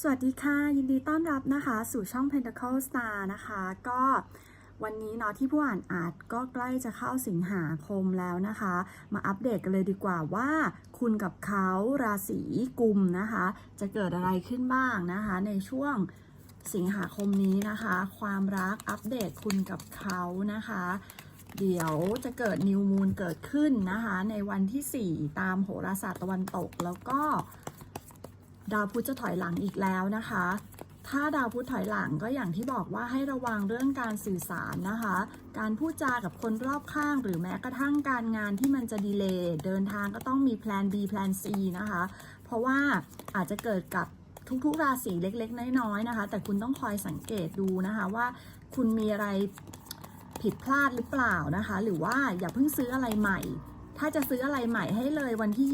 สวัสดีค่ะ ยินดีต้อนรับนะคะ สู่ช่อง Pentacle Star นะคะ ก็วันนี้เนาะที่ผู้อ่านอาจก็ใกล้จะเข้าสิงหาคมแล้วนะคะ มาอัปเดตกันเลยดีกว่าว่า คุณกับเขาราศีกุมนะคะ จะเกิดอะไรขึ้นบ้างนะคะ ในช่วงสิงหาคมนี้นะคะ ความรักอัปเดตคุณกับเขานะคะ เดี๋ยวจะเกิดนิวมูนเกิดขึ้นนะคะ ในวันที่ 4 ตามโหราศาสตร์ตะวันตกแล้วก็ ดาวพุธจะถอยหลังอีกแล้วนะคะ ถ้าดาวพุธถอยหลังก็อย่างที่บอกว่าให้ระวังเรื่องการสื่อสารนะคะ การพูดจากับคนรอบข้าง หรือแม้กระทั่งการงานที่มันจะดีเลย์เดินทางก็ต้องมีแพลน B แพลน C นะคะ เพราะว่าอาจจะเกิดกับทุกๆ ราศีเล็กๆ น้อยๆ นะคะ แต่คุณต้องคอยสังเกตดูนะคะว่าคุณมีอะไรผิดพลาดหรือเปล่านะคะ หรือว่าอย่าเพิ่งซื้ออะไรใหม่ ถ้าจะซื้ออะไรใหม่ให้เลยวันที่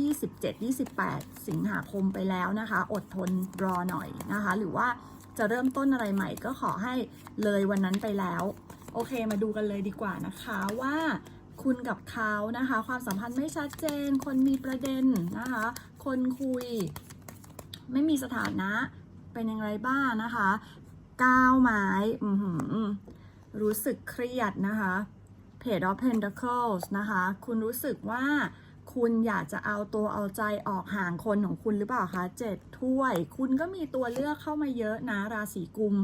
27 28 สิงหาคมไปแล้วนะคะ อดทนรอหน่อยนะคะ หรือว่าจะเริ่มต้นอะไรใหม่ก็ขอให้เลยวันนั้นไปแล้ว โอเคมาดูกันเลยดีกว่านะคะว่าคุณกับเขานะคะ ความสัมพันธ์ไม่ชัดเจน คนมีประเด็นนะคะ คนคุย ไม่มีสถานะเป็นยังไงบ้างนะคะ ก้าวไม้รู้สึกเครียดนะคะ Page of Pentacles นะคะ คุณรู้สึกว่าคุณอยากจะเอาตัวเอาใจออกห่างคนของคุณหรือเปล่าคะเจ็ดถ้วย คุณก็มีตัวเลือกเข้ามาเยอะนะราศีกุม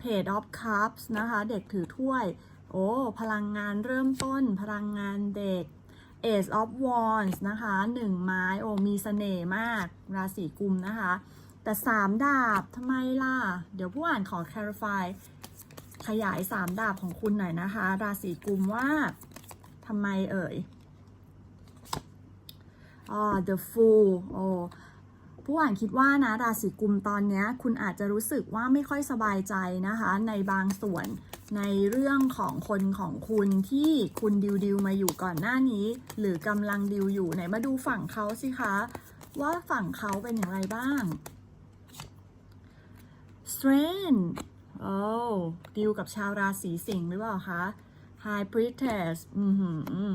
Page of Cups นะคะ เด็กถือถ้วย โอ้ พลังงานเริ่มต้น พลังงานเด็ก Ace of Wands นะคะหนึ่งไม้ โอ้ มีเสน่ห์มาก ราศีกุมนะคะ แต่สามดาบทำไมล่ะ เดี๋ยวผู้อ่านขอ clarify ขยายสามดาบของคุณหน่อยนะคะ ราศีกุมว่าทำไมเอ่ยอ๋อ the fool โอ้ผู้อ่านคิดว่านะราศีกุมตอนนี้คุณอาจจะรู้สึกว่าไม่ค่อยสบายใจนะคะ ในบางส่วนในเรื่องของคนของคุณที่คุณดิวดิวมาอยู่ก่อนหน้านี้ หรือกำลังดิวอยู่ไหนมาดูฝั่งเขาสิคะ ว่าฝั่งเขาเป็นอย่างไรบ้าง strength โอ้ดิวกับชาวราศีสิงห์หรือเปล่าคะ High Priestess อือหือ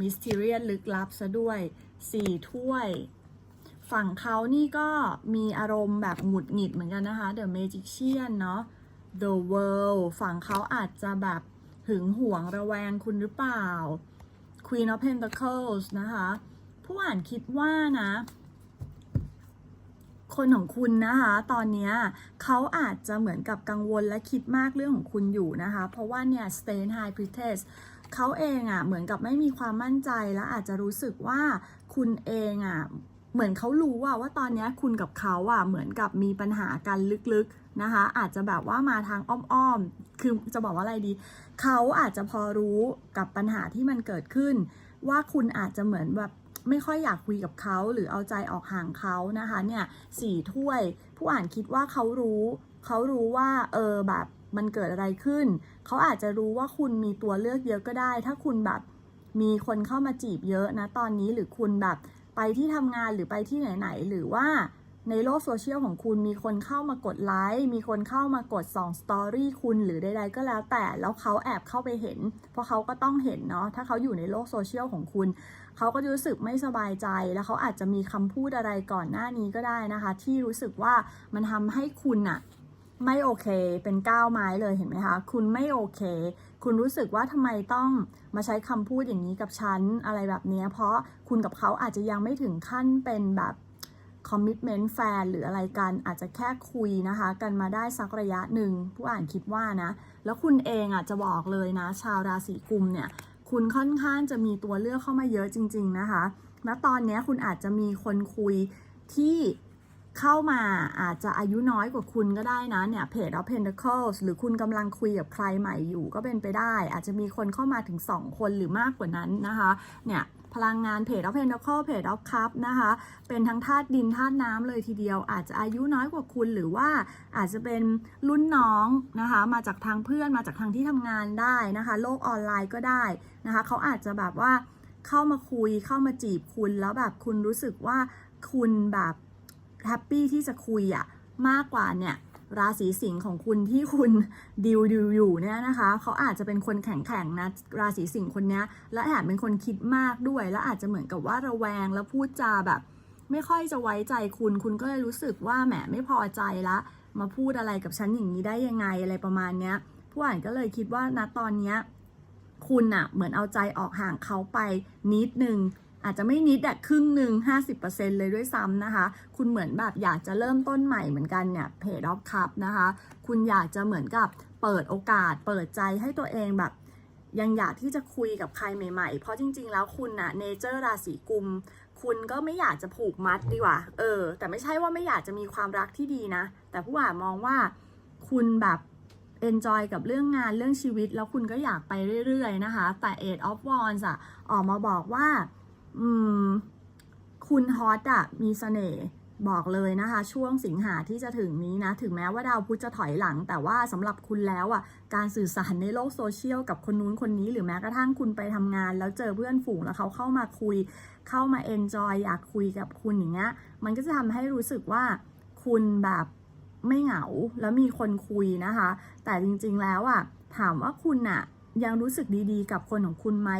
Mysterious ลึกลับซะด้วยสี่ถ้วย ฝั่งเขานี่ก็มีอารมณ์แบบหงุดหงิดเหมือนกันนะคะ The Magician เนาะ The World ฝั่งเขาอาจจะแบบหึงหวงระแวงคุณหรือเปล่า Queen of Pentacles นะคะ ผู้อ่านคิดว่านะ คนของคุณนะคะ ตอนนี้เขาอาจจะเหมือนกับกังวลและคิดมากเรื่องของคุณอยู่นะคะ เพราะว่าเนี่ย Stay High Priestess เขาเองอะ่ะเหมือนกับไม่มีความมั่นใจและอาจจะรู้สึกว่าคุณเองอะ่ะเหมือนเขารู้ว่าว่าตอนนี้คุณกับเขาอะเหมือนกับมีปัญหากันลึกๆนะคะ อาจจะแบบว่ามาทางอ้อมๆ คือจะบอกว่าอะไรดี เขาอาจจะพอรู้กับปัญหาที่มันเกิดขึ้น ว่าคุณอาจจะเหมือนแบบ ไม่ค่อยอยากคุยกับเขาหรือเอาใจออกห่างเขานะคะเนี่ยสี่ถ้วย ผู้อ่านคิดว่าเขารู้เขารู้ว่าเออแบบมันเกิดอะไรขึ้น เขาอาจจะรู้ว่าคุณมีตัวเลือกเยอะก็ได้ ถ้าคุณแบบมีคนเข้ามาจีบเยอะนะตอนนี้หรือคุณแบบไปที่ทำงานหรือไปที่ไหนๆหรือว่า ในโลกโซเชียลของคุณมีคนเข้ามากดไลค์มีคนเข้ามากดส่องสตอรี่คุณหรือใดๆก็แล้วแต่แล้วเขาแอบเข้าไปเห็น เพราะเขาก็ต้องเห็นเนาะถ้าเขาอยู่ในโลกโซเชียลของคุณ เขาก็จะรู้สึกไม่สบายใจ แล้วเขาอาจจะมีคำพูดอะไรก่อนหน้านี้ก็ได้นะคะ ที่รู้สึกว่ามันทำให้คุณอะไม่โอเค เป็นก้าวไม้เลยเห็นไหมคะ คุณไม่โอเค คุณรู้สึกว่าทำไมต้องมาใช้คำพูดอย่างนี้กับฉันอะไรแบบนี้ เพราะคุณกับเขาอาจจะยังไม่ถึงขั้นเป็นแบบ คอมมิชเมนต์แฟนหรืออะไรกันอาจจะแค่คุยนะคะ กันมาได้สักระยะหนึ่งผู้อ่านคิดว่านะ แล้วคุณเองอะจะบอกเลยนะ ชาวราศีกุมเนี่ย คุณค่อนข้างจะมีตัวเลือกเข้ามาเยอะจริง ๆนะคะณตอนนี้คุณอาจจะมีคนคุยที่เข้ามาอาจจะอายุน้อยกว่าคุณก็ได้นะเนี่ย Page of Pentacles หรือคุณกำลังคุยกับใครใหม่อยู่ก็เป็นไปได้ อาจจะมีคนเข้ามาถึง 2 คนหรือมากกว่านั้นนะคะเนี่ย พลังงาน Page of Pentacles Page of Cup นะคะ เป็นทั้งธาตุดินธาตุน้ำเลยทีเดียว อาจจะอายุน้อยกว่าคุณหรือว่าอาจจะเป็นรุ่นน้องนะคะ มาจากทางเพื่อนมาจากทางที่ทำงานได้นะคะ โลกออนไลน์ก็ได้นะคะ เขาอาจจะแบบว่าเข้ามาคุยเข้ามาจีบคุณแล้วแบบคุณรู้สึกว่าคุณแบบแฮปปี้ที่จะคุยอะมากกว่าเนี่ย ราศีสิงห์ของคุณที่คุณดิวดิวอยู่เนี่ยนะคะเขาอาจจะเป็นคนแข็งแข็งนะราศีสิงห์คนนี้และแถมเป็นคนคิดมากด้วย และอาจจะเหมือนกับว่าระแวงแล้วพูดจาแบบ ไม่ค่อยจะไว้ใจคุณ คุณก็เลยรู้สึกว่าแหมไม่พอใจละมาพูดอะไรกับฉันอย่างนี้ได้ยังไงอะไรประมาณเนี้ยผู้อ่านก็เลยคิดว่าณตอนเนี้ยคุณอะเหมือนเอาใจออกห่างเขาไปนิดนึง อาจจะไม่นิดอะครึ่งหนึ่ง50%เลยด้วยซ้ำนะคะ คุณเหมือนแบบอยากจะเริ่มต้นใหม่เหมือนกันเนี่ยเพจออฟคัพนะคะ คุณอยากจะเหมือนกับเปิดโอกาส เปิดใจให้ตัวเองแบบยังอยากที่จะคุยกับใครใหม่ๆ เพราะจริง ๆ แล้วคุณอะเนเจอร์ราศีกุม คุณก็ไม่อยากจะผูกมัดดีกว่า เออ แต่ไม่ใช่ว่าไม่อยากจะมีความรักที่ดีนะ แต่ผู้อ่านมองว่าคุณแบบ enjoy กับเรื่องงานเรื่องชีวิต แล้วคุณก็อยากไปเรื่อยๆนะคะ แต่ Eight of Wands อะออกมาบอกว่า อืม คุณฮอตอะมีเสน่ห์บอกเลยนะคะ ช่วงสิงหาที่จะถึงนี้นะ ถึงแม้ว่าดาวพุธจะถอยหลัง แต่ว่าสำหรับคุณแล้วอะการสื่อสารในโลกโซเชียลกับคนนู้นคนนี้ หรือแม้กระทั่งคุณไปทำงาน แล้วเจอเพื่อนฝูงแล้วเขาเข้ามาคุย เข้ามาเอนจอยอยากคุยกับคุณอย่างเงี้ยมันก็จะทำให้รู้สึกว่าคุณแบบไม่เหงาแล้วมีคนคุยนะคะ แต่จริงๆแล้วอะถามว่าคุณอะยังรู้สึกดีๆ กับคนของคุณไหม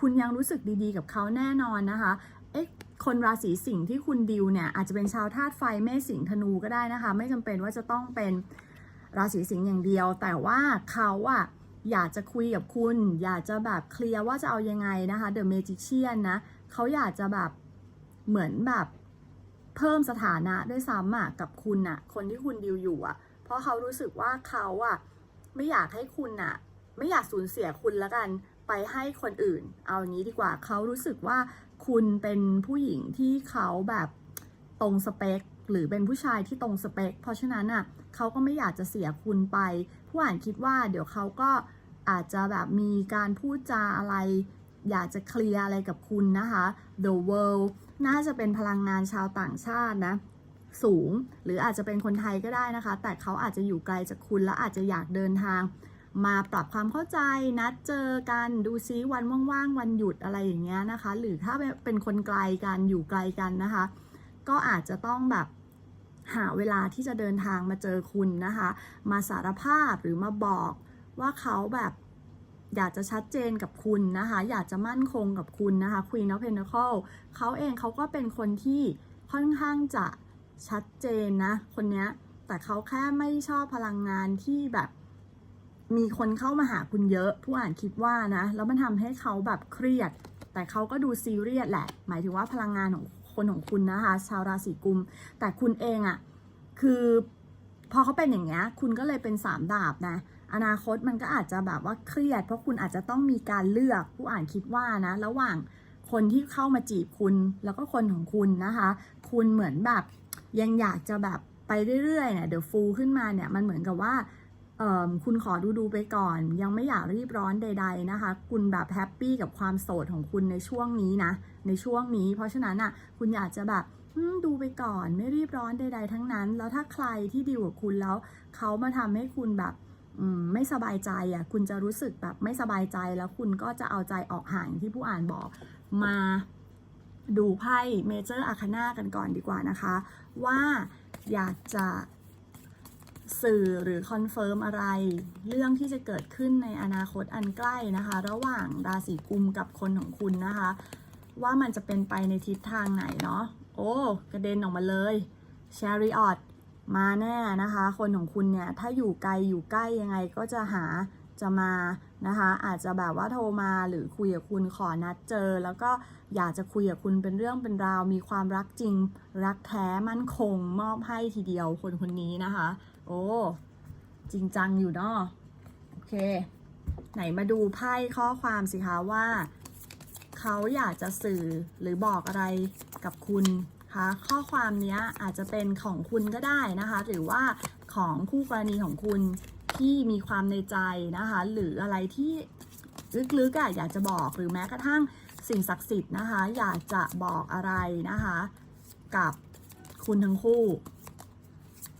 คุณยังรู้สึกดีๆ กับเขาแน่นอนนะคะเอ๊ะคนราศีสิงห์ที่คุณดิวเนี่ยอาจจะเป็นชาวธาตุไฟเมษสิงห์ธนูก็ได้นะคะ ไม่จำเป็นว่าจะต้องเป็นราศีสิงห์อย่างเดียว แต่ว่าเขาอะอยากจะคุยกับคุณ อยากจะแบบเคลียร์ว่าจะเอายังไงนะคะ The Magician นะเขาอยากจะแบบเหมือนแบบเพิ่มสถานะด้วยซ้ำอะกับคุณอะคนที่คุณดิวอยู่อะเพราะเขารู้สึกว่าเขาอะไม่อยากให้คุณอะไม่อยากสูญเสียคุณล้วกัน ไปให้คนอื่น เอาอย่างนี้ดีกว่าเขารู้สึกว่าคุณเป็นผู้หญิงที่เขาแบบตรงสเปค หรือเป็นผู้ชายที่ตรงสเปค เพราะฉะนั้นอะเขาก็ไม่อยากจะเสียคุณไป ผู้อ่านคิดว่าเดี๋ยวเขาก็อาจจะแบบมีการพูดจาอะไร อยากจะเคลียร์อะไรกับคุณนะคะ The World น่าจะเป็นพลังงานชาวต่างชาตินะสูง หรืออาจจะเป็นคนไทยก็ได้นะคะ แต่เขาอาจจะอยู่ไกลจากคุณและอาจจะอยากเดินทาง มาปรับความเข้าใจนัดเจอกันดูซิวันว่างๆ วันหยุดอะไรอย่างเงี้ยนะคะ หรือถ้าเป็นคนไกลกันอยู่ไกลกันนะคะ ก็อาจจะต้องแบบหาเวลาที่จะเดินทางมาเจอคุณนะคะ มาสารภาพหรือมาบอกว่าเขาแบบอยากจะชัดเจนกับคุณนะคะ อยากจะมั่นคงกับคุณนะคะ Queen of p e n t a c l e เขาเองเขาก็เป็นคนที่ค่อนข้างจะชัดเจนนะ คนเนี้ยแต่เขาแค่ไม่ชอบพลังงานที่แบบ มีคนเข้ามาหาคุณเยอะ ผู้อ่านคิดว่านะ แล้วมันทำให้เขาแบบเครียด แต่เขาก็ดูซีเรียสแหละ หมายถึงว่าพลังงานของคนของคุณนะคะ ชาวราศีกุม แต่คุณเองอะ่ะ คือพอเขาเป็นอย่างเงี้ย คุณก็เลยเป็นสามดาบนะ อนาคตมันก็อาจจะแบบว่าเครียด เพราะคุณอาจจะต้องมีการเลือก ผู้อ่านคิดว่านะ ระหว่างคนที่เข้ามาจีบคุณ แล้วก็คนของคุณนะคะ คุณเหมือนแบบยังอยากจะแบบไปเรื่อยๆเนี่ยเดี๋ยวฟูขึ้นมาเนี่ย มันเหมือนกับว่า คุณขอดูดูไปก่อน ยังไม่อยากรีบร้อนใด ๆนะคะ คุณแบบแฮปปี้กับความโสดของคุณในช่วงนี้นะ ในช่วงนี้ เพราะฉะนั้นอะคุณอยากจะแบบดูไปก่อนไม่รีบร้อนใด ๆ ทั้งนั้น แล้วถ้าใครที่ดีลกับคุณแล้วเขามาทำให้คุณแบบไม่สบายใจอะคุณจะรู้สึกแบบไม่สบายใจแล้วคุณก็จะเอาใจออกห่างอย่างที่ผู้อ่านบอกมาดูไพ่เมเจอร์อาคานากันก่อนดีกว่านะคะ ว่าอยากจะ สื่อหรือคอนเฟิร์มอะไร เรื่องที่จะเกิดขึ้นในอนาคตอันใกล้นะคะ ระหว่างราศีกุมกับคนของคุณนะคะ ว่ามันจะเป็นไปในทิศทางไหนเนาะโอ้กระเด็นออกมาเลยเชอริออตมาแน่นะคะ คนของคุณเนี่ย ถ้าอยู่ไกลอยู่ใกล้ยังไงก็จะหาจะมา นะคะอาจจะแบบว่าโทรมาหรือคุยกับคุณขอนัดเจอ แล้วก็อยากจะคุยกับคุณเป็นเรื่องเป็นราว มีความรักจริง รักแท้มั่นคงมอบให้ทีเดียวคนคนนี้นะคะ โอ้จริงจังอยู่เนาะโอเค ไหนมาดูไพ่ข้อความสิคะว่า เขาอยากจะสื่อหรือบอกอะไรกับคุณคะข้อความนี้อาจจะเป็นของคุณก็ได้นะคะ หรือว่าของคู่กรณีของคุณ ที่มีความในใจนะคะ หรืออะไรที่ลึกๆอะอยากจะบอกหรือแม้กระทั่งสิ่งศักดิ์สิทธิ์นะคะ อยากจะบอกอะไรนะคะ กับคุณทั้งคู่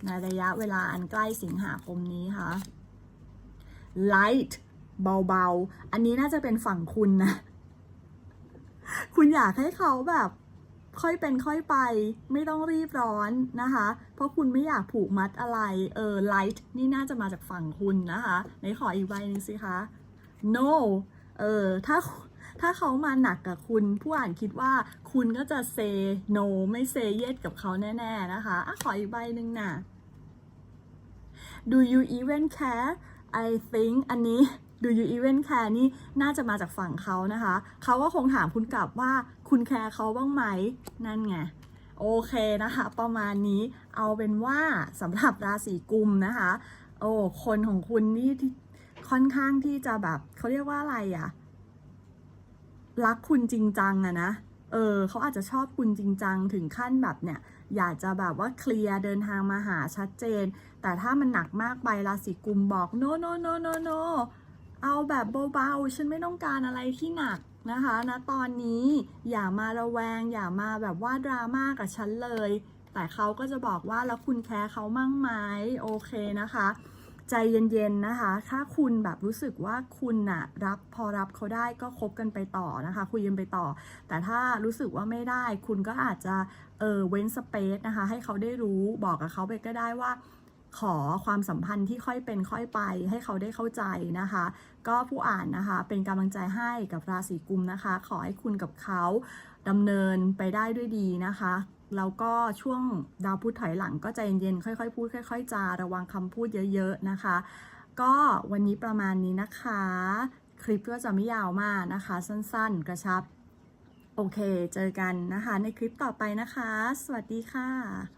ในระยะเวลาอันใกล้สิงหาคมนี้ค่ะ light เบาๆ อันนี้น่าจะเป็นฝั่งคุณนะ คุณอยากให้เขาแบบ ค่อยเป็นค่อยไป ไม่ต้องรีบร้อนนะคะ เพราะคุณไม่อยากผูกมัดอะไร เออ light นี่น่าจะมาจากฝั่งคุณนะคะไหนขออีกใบหนึ่งสิคะ no เออ ถ้าถ้าเขามาหนักกับคุณ ผู้อ่านคิดว่าคุณก็จะ say no ไม่ say yes กับเขาแน่ๆนะคะอะขออีกใบหนึ่งน่ะ Do you even care I think อันนี้ Do you even care นี่น่าจะมาจากฝั่งเขานะคะ เขาก็คงถามคุณกลับว่าคุณแคร์เขาบ้างไหม นั่นไง โอเคนะคะ ประมาณนี้เอาเป็นว่าสำหรับราศีกุมนะคะ โอ้คนของคุณนี่ที่ค่อนข้างที่จะแบบเขาเรียกว่าอะไรอะรักคุณจริงจังอะนะเออเขาอาจจะชอบคุณจริงจังถึงขั้นแบบเนี่ย อยากจะแบบว่าเคลียร์เดินทางมาหาชัดเจน แต่ถ้ามันหนักมากไปราศีกุมบอก no no no no no เอาแบบเบาๆ ฉันไม่ต้องการอะไรที่หนักนะคะนะตอนนี้อย่ามาระแวง อย่ามาแบบว่าดราม่ากับฉันเลย แต่เขาก็จะบอกว่าแล้วคุณแคร์เขามั่งไหมโอเคนะคะ ใจเย็นๆนะคะ ถ้าคุณแบบรู้สึกว่าคุณน่ะรับพอรับเขาได้ก็คบกันไปต่อนะคะ คุยกันไปต่อ แต่ถ้ารู้สึกว่าไม่ได้ คุณก็อาจจะเออเว้นสเปซนะคะ ให้เขาได้รู้บอกกับเขาไปก็ได้ว่า ขอความสัมพันธ์ที่ค่อยเป็นค่อยไปให้เขาได้เข้าใจนะคะ ก็ผู้อ่านนะคะเป็นกำลังใจให้กับราศีกุมนะคะ ขอให้คุณกับเขาดำเนินไปได้ด้วยดีนะคะแล้วก็ช่วงดาวพุธถอยหลังก็ใจเย็นๆค่อยๆพูดค่อย ๆจาระวังคำพูดเยอะ ๆนะคะ ก็วันนี้ประมาณนี้นะคะ คลิปก็จะไม่ยาวมากนะคะ สั้นๆ กระชับ โอเค เจอกันนะคะ ในคลิปต่อไปนะคะ สวัสดีค่ะ